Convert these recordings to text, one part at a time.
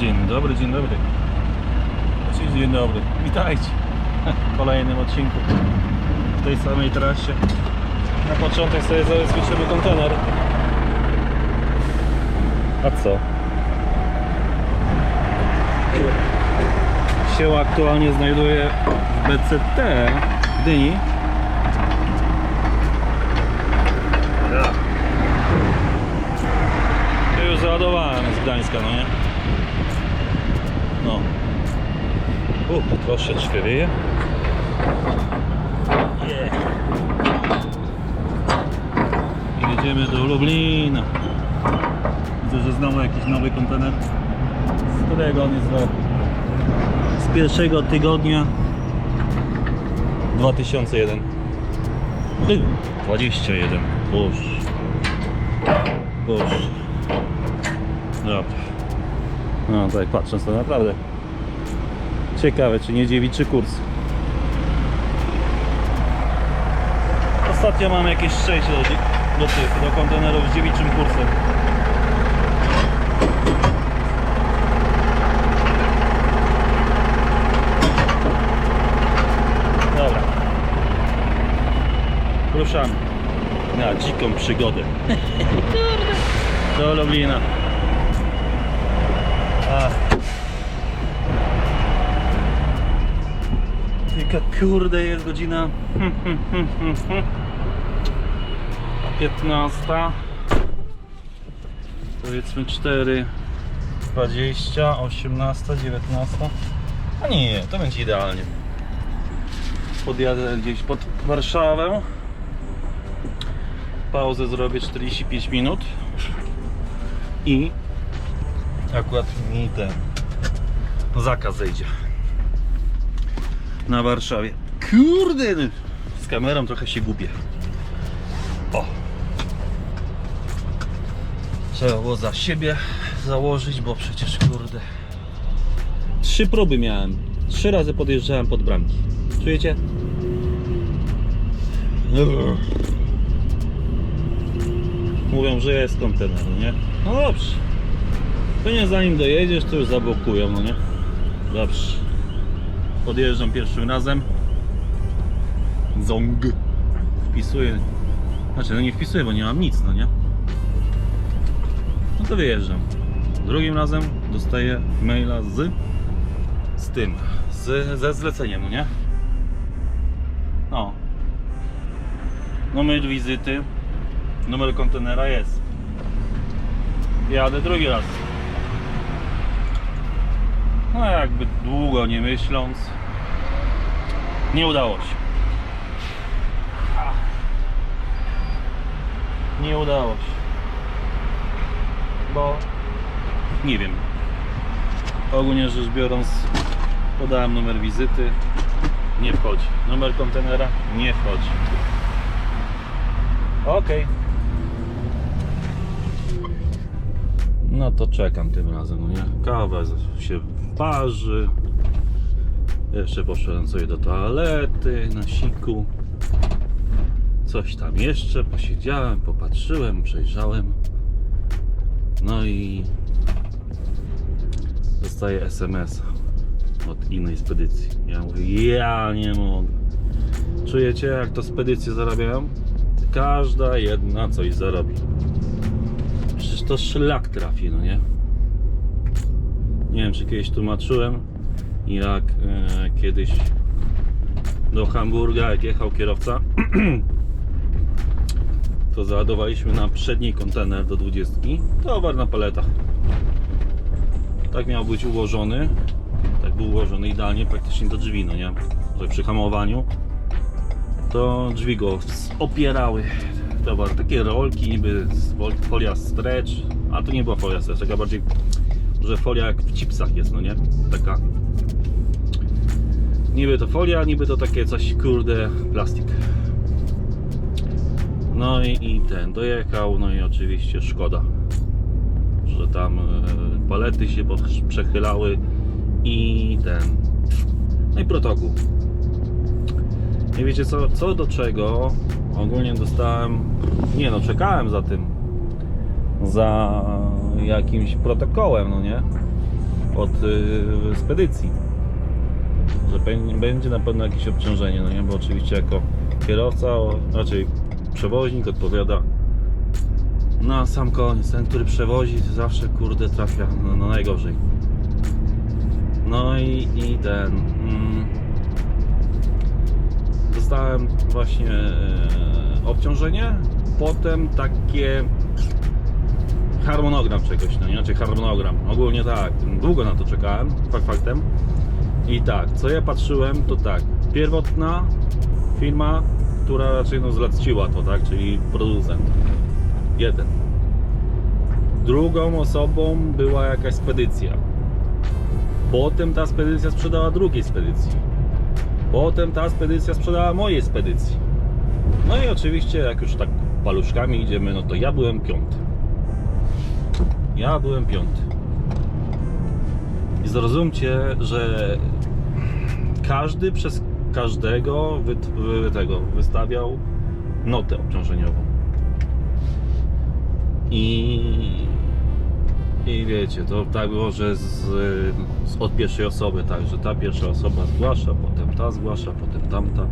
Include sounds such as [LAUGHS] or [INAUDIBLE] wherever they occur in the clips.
Dzień dobry, dzień dobry. Cześć, dzień dobry. Witajcie w kolejnym odcinku w tej samej trasie. Na początek sobie zabezpieczymy kontener. A co? Się aktualnie znajduje w BCT w Gdyni. Ja. To już załadowałem z Gdańska, no nie? No. U, troszeczkę wieje. Yeah. I jedziemy do Lublina. Widzę, że znowu jakiś nowy kontener. Z którego on jest znowu? Z pierwszego tygodnia 2001. Ty, 21. Boże. Boże. Dobra. No tak patrząc to naprawdę ciekawe czy nie dziewiczy kurs. Ostatnio mam jakieś szczęście do, do tych, do kontenerów z dziewiczym kursem. Dobra. Ruszamy na dziką przygodę. [LAUGHS] Do Lublina. Ach. Jaka kurde jest godzina? 15 Powiedzmy 4 20, 18, 19 A nie, to będzie idealnie. Podjadę gdzieś pod Warszawę. Pauzę zrobię 45 minut. I akurat mi ten zakaz zejdzie na Warszawie. Kurde, no, z kamerą trochę się gubię. O. Trzeba było za siebie założyć, bo przecież kurde. Trzy próby miałem. Trzy razy podjeżdżałem pod bramki. Czujecie? Mówią, że jest kontener, no nie? No dobrze. Pewnie zanim dojedziesz, to już zablokują, no nie? Dobrze. Podjeżdżam pierwszym razem. Zong. Wpisuję. Znaczy, no nie wpisuję, bo nie mam nic, no nie? No to wyjeżdżam. Drugim razem dostaję maila z z tym, z, ze zleceniem, no nie? No. Numer wizyty, numer kontenera jest. Jadę drugi raz. No jakby długo nie myśląc Nie udało się. Nie udało się. Bo Nie wiem. Ogólnie rzecz biorąc Podałem numer wizyty. Nie wchodzi. Numer kontenera? Nie wchodzi. Okej. No to czekam tym razem, no nie? Kawa się parzy. Jeszcze poszedłem sobie do toalety na siku. Coś tam jeszcze posiedziałem, popatrzyłem, przejrzałem. No i dostaję SMS od innej spedycji. Ja mówię, ja nie mogę. Czujecie jak to spedycje zarabiają? Każda jedna coś zarobi. Przecież to szlak trafi, no nie? Nie wiem, czy kiedyś tłumaczyłem, jak e, kiedyś do Hamburga, jak jechał kierowca, [CLEARS THROAT] to załadowaliśmy na przedni kontener do 20 towar na paletach. Tak miał być ułożony, tak był ułożony idealnie praktycznie do drzwi, no nie? Że przy hamowaniu to drzwi go opierały towar, takie rolki niby z fol- folia stretch, a to nie była folia stretch, taka bardziej, że folia jak w chipsach jest, no nie? Taka niby to folia, niby to takie coś, kurde, plastik. No i, i ten dojechał, no i oczywiście szkoda, że tam e, palety się przechylały i ten, no i protokół. Nie wiecie co, co do czego ogólnie dostałem, nie no czekałem za tym, za jakimś protokołem, no nie? od y, spedycji. Że będzie na pewno jakieś obciążenie, no nie? Bo oczywiście jako kierowca, raczej przewoźnik odpowiada na sam koniec. Ten, który przewozi zawsze kurde trafia no, no najgorzej. No i, i ten. Mm, dostałem właśnie e, obciążenie, potem takie harmonogram czegoś, no znaczy harmonogram, ogólnie tak, długo na to czekałem, fakt faktem i tak, co ja patrzyłem, to tak, pierwotna firma, która raczej no zleciła to, tak, czyli producent, jeden. Drugą osobą była jakaś spedycja. Potem ta spedycja sprzedała drugiej spedycji. Potem ta spedycja sprzedała mojej spedycji. No i oczywiście, jak już tak paluszkami idziemy, no to ja byłem piąty. Ja byłem piąty. I zrozumcie, że każdy przez każdego wy, wy, tego wystawiał notę obciążeniową. I, I wiecie, to tak było, że z, z, od pierwszej osoby, tak, że ta pierwsza osoba zgłasza, potem ta zgłasza, potem tamta.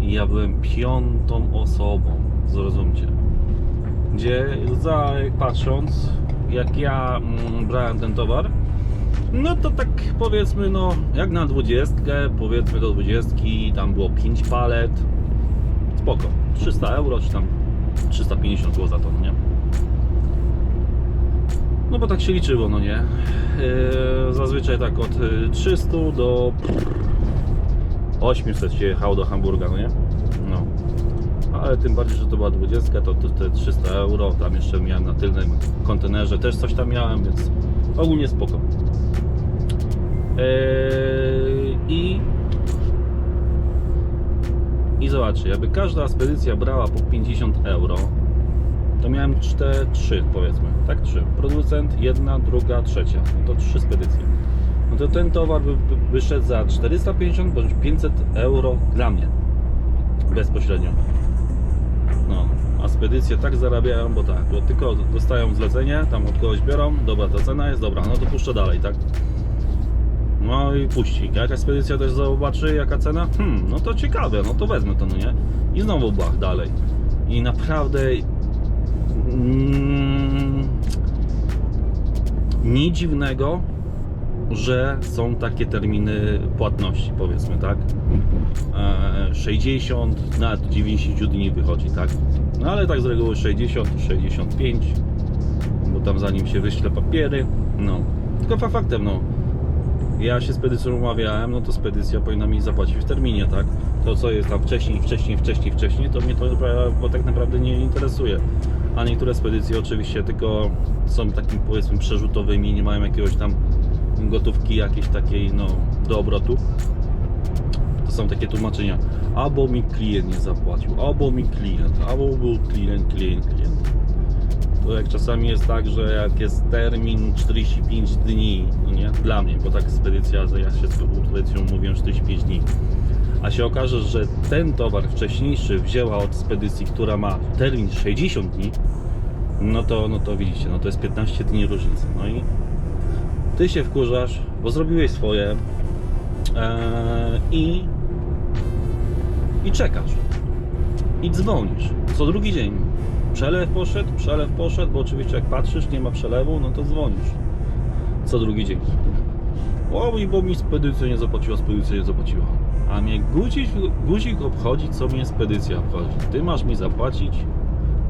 I ja byłem piątą osobą, zrozumcie. Gdzie za, patrząc, jak ja mm, brałem ten towar, no to tak powiedzmy, no jak na 20, powiedzmy do 20, tam było 5 palet, spoko, 300 euro, czy tam 350 było za to, no nie? No bo tak się liczyło, no nie? Yy, zazwyczaj tak od y, 300 do 800 się jechało do Hamburga, no nie? Ale tym bardziej, że to była 20, to, to te 300 euro, tam jeszcze miałem na tylnym kontenerze, też coś tam miałem, więc ogólnie spoko. Eee, I i zobaczcie, jakby każda spedycja brała po 50 euro, to miałem 4, 3 powiedzmy, tak? 3. Producent, jedna, druga, trzecia. No to 3 spedycje. No to ten towar by wyszedł za 450 bądź 500 euro dla mnie. Bezpośrednio. No, a spedycje tak zarabiają, bo tak, bo tylko dostają zlecenie, tam od kogoś biorą, dobra, ta cena jest dobra, no to puszczę dalej, tak? No i puści. Jaka spedycja też zobaczy, jaka cena? Hmm, no to ciekawe, no to wezmę to, no nie? I znowu bach dalej. I naprawdę mm, nic dziwnego, że są takie terminy płatności, powiedzmy, tak? E, 60, nawet 90 dni wychodzi, tak? No ale tak z reguły 60, 65, bo tam zanim się wyśle papiery, no. Tylko fa- faktem, no. Ja się z spedycją umawiałem, no to spedycja powinna mi zapłacić w terminie, tak? To co jest tam wcześniej, wcześniej, wcześniej, wcześniej, to mnie to bo tak naprawdę nie interesuje. A niektóre spedycje oczywiście tylko są takimi powiedzmy przerzutowymi, nie mają jakiegoś tam gotówki jakiejś takiej no do obrotu. To są takie tłumaczenia. Albo mi klient nie zapłacił, albo mi klient, albo był klient, klient, klient. To jak czasami jest tak, że jak jest termin 45 dni, no nie, dla mnie, bo tak spedycja, ja się z spedycją mówiłem 45 dni, a się okaże, że ten towar wcześniejszy wzięła od spedycji, która ma termin 60 dni, no to, no to widzicie, no to jest 15 dni różnicy. No i ty się wkurzasz, bo zrobiłeś swoje eee, i i czekasz i dzwonisz co drugi dzień. Przelew poszedł, przelew poszedł, bo oczywiście jak patrzysz, nie ma przelewu, no to dzwonisz co drugi dzień. O, bo mi spedycja nie zapłaciła, spedycja nie zapłaciła. A mnie guzik, guzik obchodzi, co mnie spedycja obchodzi. Ty masz mi zapłacić,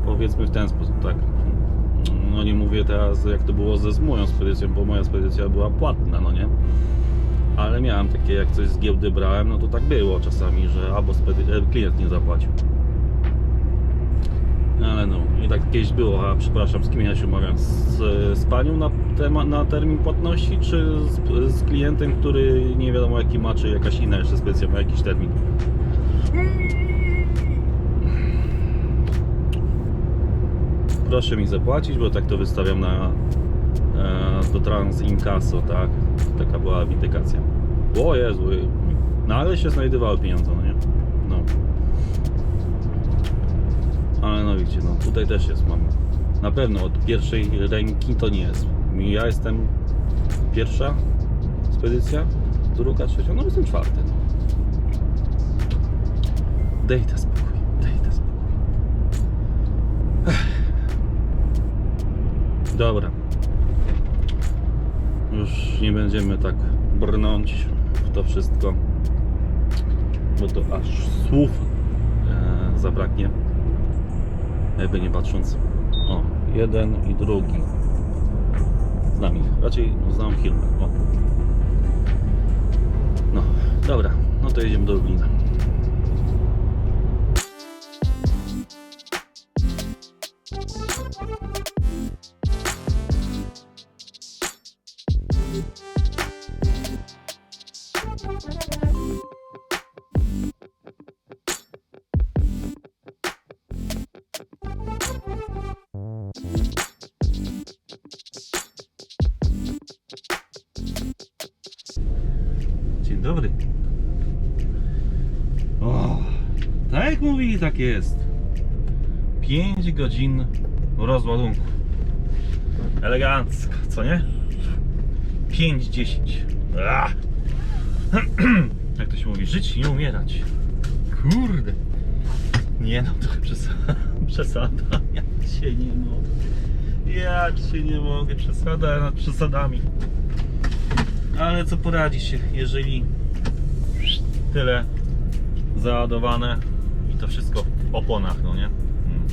powiedzmy w ten sposób, tak. No nie mówię teraz, jak to było ze z moją spedycją, bo moja spedycja była płatna, no nie? Ale miałem takie, jak coś z giełdy brałem, no to tak było czasami, że albo spedy- e, klient nie zapłacił. Ale no, i tak kiedyś było, a przepraszam, z kim ja się umawiam? Z, z panią na, tema, na termin płatności, czy z, z klientem, który nie wiadomo jaki ma, czy jakaś inna jeszcze specja ma jakiś termin? Proszę mi zapłacić, bo tak to wystawiam na e, do Trans Incasso, tak? Taka była windykacja. O Jezu, no ale się znajdowały pieniądze, no nie? No. Ale no widzicie, no tutaj też jest, mam na pewno od pierwszej ręki to nie jest. Ja jestem pierwsza spedycja, druga, trzecia, no jestem czwarty. No. Dej to spokój, dej to spokój. Ech. Dobra. Już nie będziemy tak brnąć w to wszystko, bo to aż słów e, zabraknie. Jakby nie patrząc. O, jeden i drugi. Znam ich. Raczej znam Hilmę. O. No, dobra. No to jedziemy do Lublina. Dzień dobry. O, tak jak mówili, tak jest. 5 godzin rozładunku. Elegancko, co nie? 5-10. [CLEARS THROAT] Jak to się mówi, żyć, nie umierać. Kurde. Nie no, trochę przesada. [LAUGHS] przesada. Ja się nie mogę. Ja się nie mogę. Przesada nad przesadami. Ale co poradzić się, jeżeli tyle załadowane i to wszystko w oponach, no nie? Mm.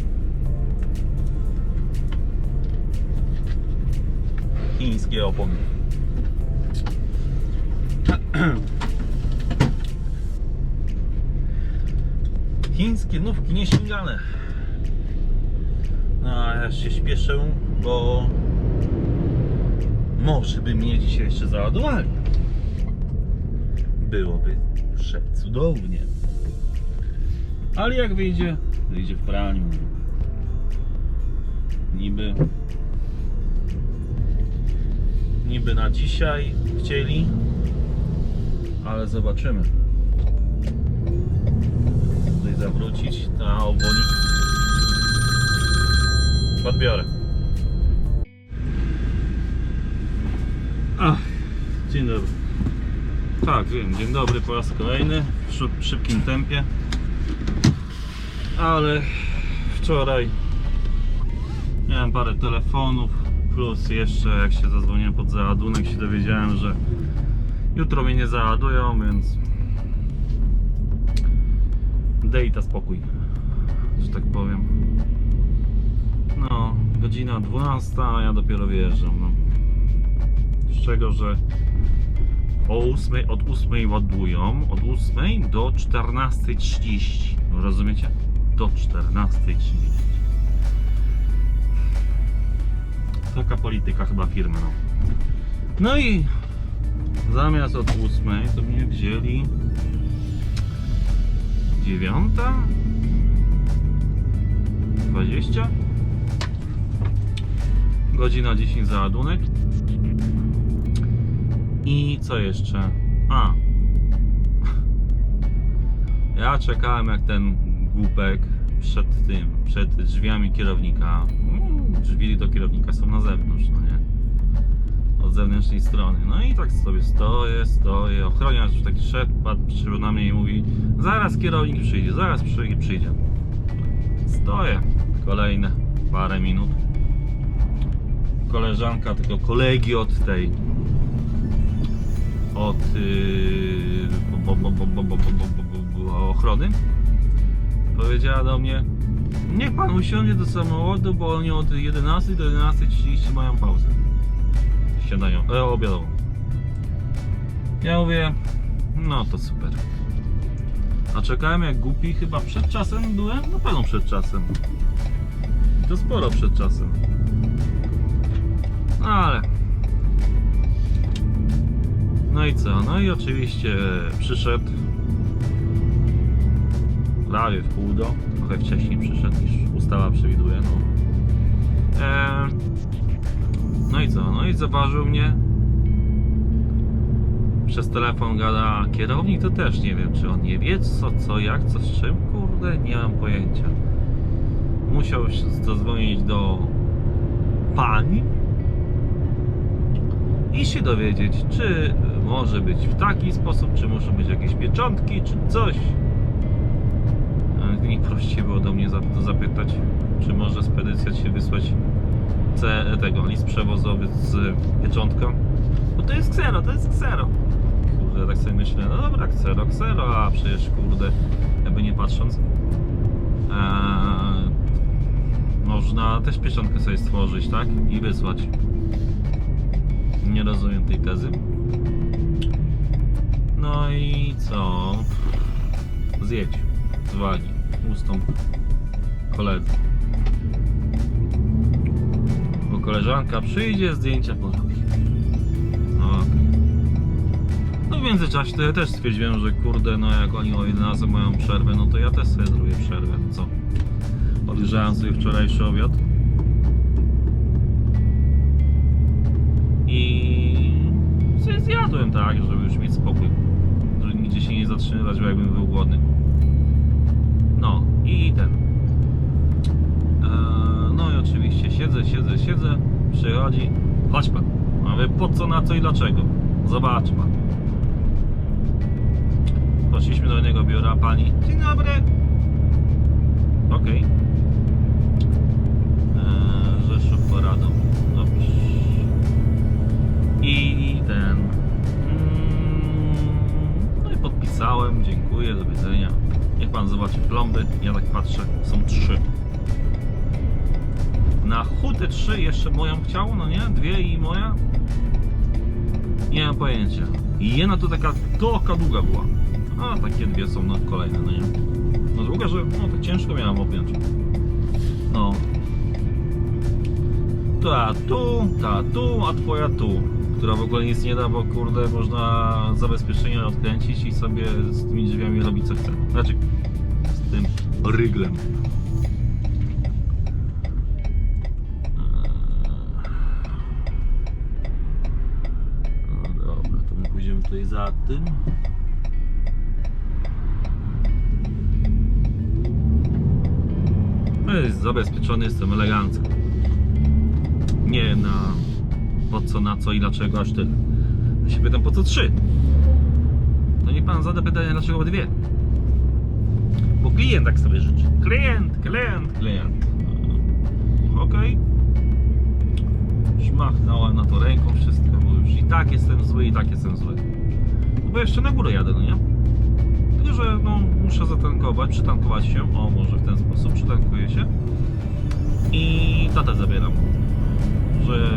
Chińskie opony. [CLEARS THROAT] Chińskie nówki nieścigane. No a ja się śpieszę, bo może by mnie dzisiaj jeszcze załadowali. Byłoby przecudownie. Ale jak wyjdzie, wyjdzie w praniu. Niby niby na dzisiaj chcieli, ale zobaczymy. Tutaj zawrócić na obwonik. Podbiorę. Ach, dzień dobry. Tak, wiem, dzień dobry po raz kolejny w szyb- szybkim tempie. Ale wczoraj miałem parę telefonów, plus jeszcze jak się zadzwoniłem pod załadunek się dowiedziałem, że jutro mnie nie załadują, więc dejta spokój, że tak powiem. No, godzina 12, a ja dopiero wyjeżdżam. No. Z czego, że o 8, od 8 ładują, od 8 do 14.30. Rozumiecie? Do 14.30. Taka polityka chyba firmy, no. No i zamiast od 8 to mnie wzięli 9 20 godzina 10 załadunek i co jeszcze? A. [LAUGHS] Ja czekałem jak ten głupek przed tym, przed drzwiami kierownika. Mm, Drzwi do kierownika są na zewnątrz, no? zewnętrznej strony. No i tak sobie stoję, stoję, ochroniarz już taki szedł, patrzył na mnie i mówi zaraz kierownik przyjdzie, zaraz przyjdzie. Stoję kolejne parę minut. Koleżanka tego kolegi od tej od ochrony powiedziała do mnie niech pan usiądzie do samochodu, bo oni od 11 do 11.30 mają pauzę śniadanią, e, obiadową ja mówię no to super. A czekałem jak głupi chyba przed czasem byłem, no pewno przed czasem. To sporo przed czasem. No ale. No i co? No i oczywiście przyszedł. Prawie w pół do, trochę wcześniej przyszedł niż ustawa przewiduje. No. Eee, co? No i zauważył mnie. Przez telefon gada kierownik, to też nie wiem, czy on nie wie co, co, jak, co, z czym. Kurde, nie mam pojęcia. Musiał się zadzwonić do pani i się dowiedzieć, czy może być w taki sposób, czy muszą być jakieś pieczątki, czy coś. Ale Najprościej było do mnie za- zapytać, czy może spedycja ci wysłać C, tego, list przewozowy z pieczątką. Bo to jest ksero, to jest ksero. Kurde, tak sobie myślę, no dobra, ksero, ksero, a przecież kurde, jakby nie patrząc. Eee, można też pieczątkę sobie stworzyć, tak? I wysłać. Nie rozumiem tej tezy. No i co? Zjedź, zwali, ustąp koledzy. Koleżanka przyjdzie, zdjęcia porobi. No, no w międzyczasie też stwierdziłem, że kurde, no jak oni o 11 mają przerwę, no to ja też sobie zrobię przerwę, co? Odgrzałem sobie wczorajszy obiad. I sobie zjadłem tak, żeby już mieć spokój. Żeby nigdzie się nie zatrzymywać, bo jakbym był głodny. No i ten. Eee, no i oczywiście siedzę, siedzę, siedzę. Przychodzi. Chodź pan. Ale po co, na co i dlaczego? Zobacz pan. Poszliśmy do innego biura. Pani. Dzień dobry. Okej. Eee, Rzeszów Poradą. Dobrze. I ten. Mm, No i podpisałem. Dziękuję, do widzenia. Niech pan zobaczy plomby. Ja tak patrzę. Są trzy. Na hutę trzy jeszcze moją chciał, no nie? Dwie i moja? Nie mam pojęcia. I jedna to taka, to taka długa była. A takie dwie są no, kolejne, no nie? No długa, że no tak ciężko miałam objąć. No. Ta tu, ta tu, a twoja tu. Która w ogóle nic nie da, bo kurde można zabezpieczenie odkręcić i sobie z tymi drzwiami robić co chce. Znaczy, z tym ryglem. Tutaj za tym. No jest zabezpieczony, jestem elegancko. Nie na po co, na co i dlaczego aż tyle. Ja się pytam po co trzy? No niech pan zada pytanie dlaczego dwie. Bo klient tak sobie życzy. Klient, klient, klient. Okej. Szmachnąłem na to ręką wszystko, już i tak jestem zły, i tak jestem zły. No bo jeszcze na górę jadę, no nie? Tylko, że no, muszę zatankować, przytankować się. O, może w ten sposób przytankuję się. I tatę zabieram. Że,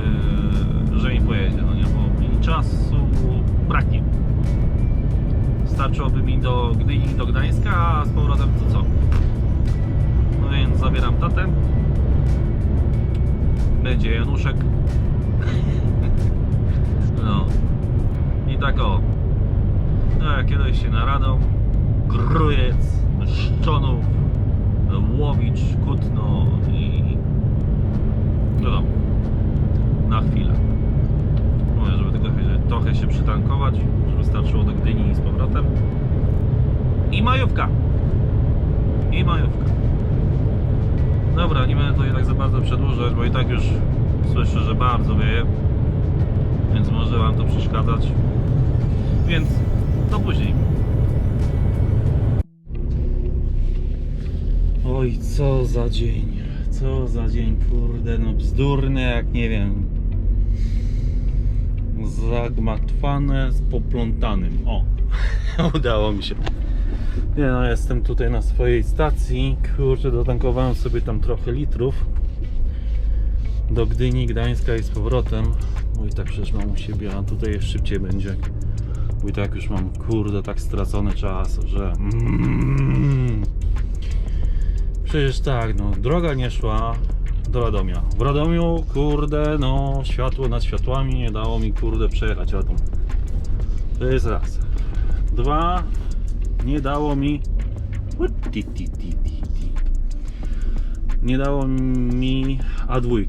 że mi pojedzie, no nie? Bo mi czasu braknie. Starczyłoby mi do Gdyni, do Gdańska, a z powrotem to co? No więc zabieram tatę. Będzie Januszek. No. I tak o. No jak kiedyś się naradą. Grujec, Szczonów, Łowicz, Kutno i... Wiadomo. Na chwilę. Mówię, żeby tylko trochę się przytankować, żeby starczyło do Gdyni i z powrotem. I majówka. I majówka. Dobra, nie będę tutaj tak za bardzo przedłużać, bo i tak już słyszę, że bardzo wieje. Może Wam to przeszkadzać. Więc do później. Oj, co za dzień. Co za dzień, kurde, no bzdurny jak nie wiem. Zagmatwane z poplątanym. O, [LAUGHS] udało mi się. Nie no, jestem tutaj na swojej stacji. Kurczę, dotankowałem sobie tam trochę litrów. Do Gdyni, Gdańska i z powrotem. Bo i tak przecież mam u siebie, a tutaj szybciej będzie. Bo i tak już mam, kurde, tak stracony czas, że... Mm. Przecież tak, no, droga nie szła do Radomia. W Radomiu, kurde, no, światło nad światłami nie dało mi, kurde, przejechać Radom. To jest raz. Dwa, nie dało mi... Nie dało mi A2,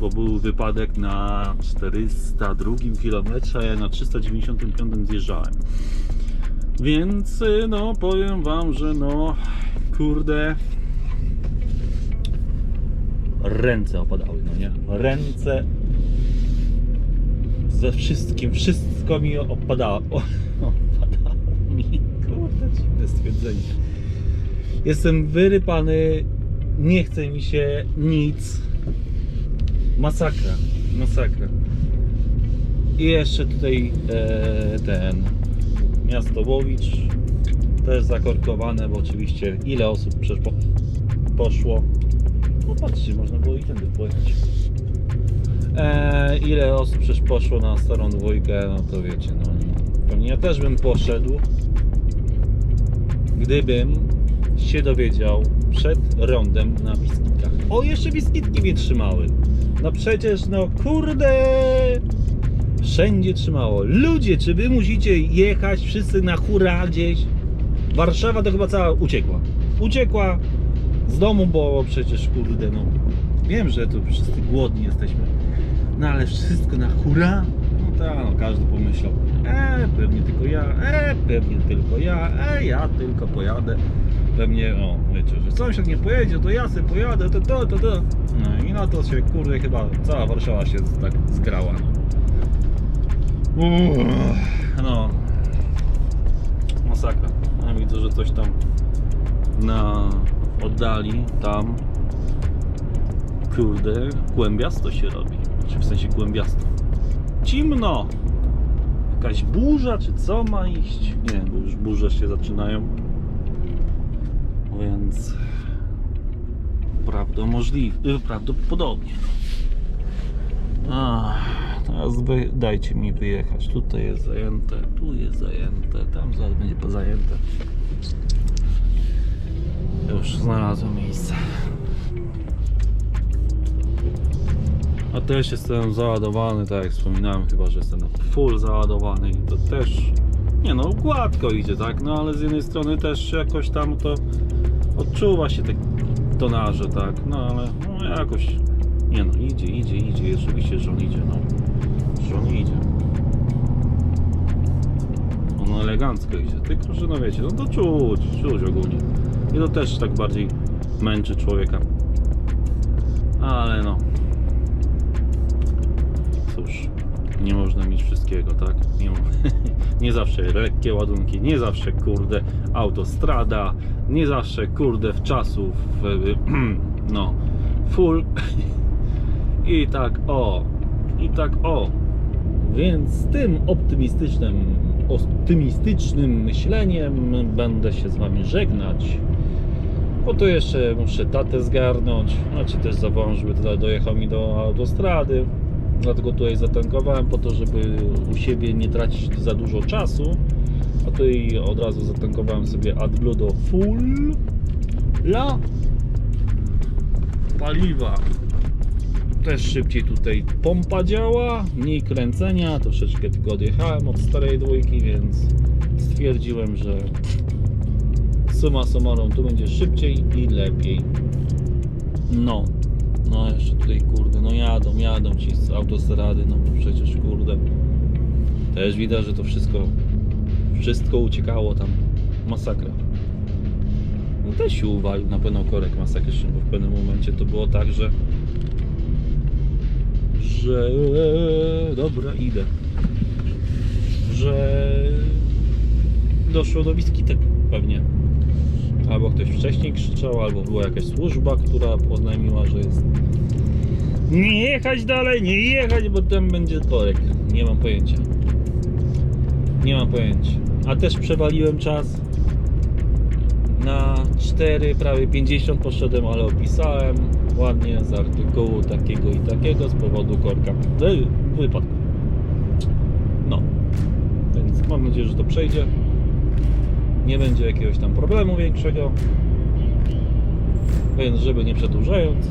bo był wypadek na 402 km, a ja na 395 zjeżdżałem. Więc y, no powiem wam, że no kurde ręce opadały, no nie? Ręce ze wszystkim, wszystko mi opadało. [LAUGHS] Opadało mi, kurde, dziwne stwierdzenie. Jestem wyrypany, nie chce mi się nic. Masakra, masakra. I jeszcze tutaj e, ten miasto Łowicz też zakorkowane, bo oczywiście ile osób przecież po, poszło. No patrzcie, można było i tędy pojechać. E, ile osób przecież poszło na starą dwójkę, no to wiecie, no pewnie ja też bym poszedł, gdybym się dowiedział przed rondem na biskitkach. O, jeszcze biskitki mnie trzymały. No przecież, no kurde, wszędzie trzymało. Ludzie, czy wy musicie jechać wszyscy na hura gdzieś? Warszawa to chyba cała uciekła. Uciekła z domu, bo przecież kurde, no wiem, że tu wszyscy głodni jesteśmy. No ale wszystko na hura? No tak, no każdy pomyślał. E, pewnie tylko ja, e, pewnie tylko ja, e, ja tylko pojadę. Pewnie, o, wiecie, że sąsiad nie pojedzie, to ja sobie pojadę, to to, to, to. No na to się, kurde, chyba cała Warszawa się tak zgrała. No, Uff, no. masakra. Ja widzę, że coś tam na oddali, tam kurde, głębiasto się robi. Czy w sensie głębiasto. Cimno! Jakaś burza, czy co ma iść? Nie, bo już burze się zaczynają. Więc prawdomożliwe, prawdopodobnie. Ach, teraz wy, dajcie mi wyjechać. Tutaj jest zajęte, tu jest zajęte, tam zaraz będzie pozajęte. Już znalazłem miejsce. A też jestem załadowany, tak jak wspominałem, chyba że jestem full załadowany i to też, nie no, gładko idzie, tak? No ale z jednej strony też jakoś tam to odczuwa się te tonaże, tak? No ale no, jakoś, nie no, idzie, idzie, idzie, oczywiście, że on idzie, no. Że on idzie. On elegancko idzie, tylko że no wiecie, no to czuć, czuć ogólnie. I to też tak bardziej męczy człowieka. Wszystkiego, tak? Nie, [LAUGHS] nie zawsze lekkie ładunki, nie zawsze kurde autostrada, nie zawsze kurde w czasów e, [CLEARS THROAT] no full [LAUGHS] i tak o, i tak o. Więc z tym optymistycznym, optymistycznym myśleniem będę się z Wami żegnać. Bo to jeszcze muszę tatę zgarnąć. Znaczy też zawołam, żeby tutaj dojechał mi do autostrady. Dlatego tutaj zatankowałem po to, żeby u siebie nie tracić za dużo czasu. A tutaj od razu zatankowałem sobie AdBlue do full la paliwa. Też szybciej tutaj pompa działa, mniej kręcenia, troszeczkę tylko odjechałem od starej dwójki, więc stwierdziłem, że suma summarum tu będzie szybciej i lepiej. No, no jeszcze tutaj kurde, no jadą, jadą ci z autostrady, no przecież kurde. Też widać, że to wszystko, wszystko uciekało tam. Masakra. No też się uwalił na pewno korek masakryczny, bo w pewnym momencie to było tak, że że dobra, idę. Że doszło do biskitek pewnie. Albo ktoś wcześniej krzyczał, albo była jakaś służba, która oznajmiła, że jest nie jechać dalej, nie jechać, bo tam będzie korek. Nie mam pojęcia. Nie mam pojęcia. A też przewaliłem czas na 4, prawie 50 poszedłem, ale opisałem ładnie z artykułu takiego i takiego z powodu korka. Wypadku. No. Więc mam nadzieję, że to przejdzie. Nie będzie jakiegoś tam problemu większego. Więc żeby nie przedłużając,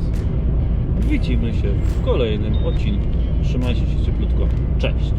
widzimy się w kolejnym odcinku. Trzymajcie się cieplutko. Cześć!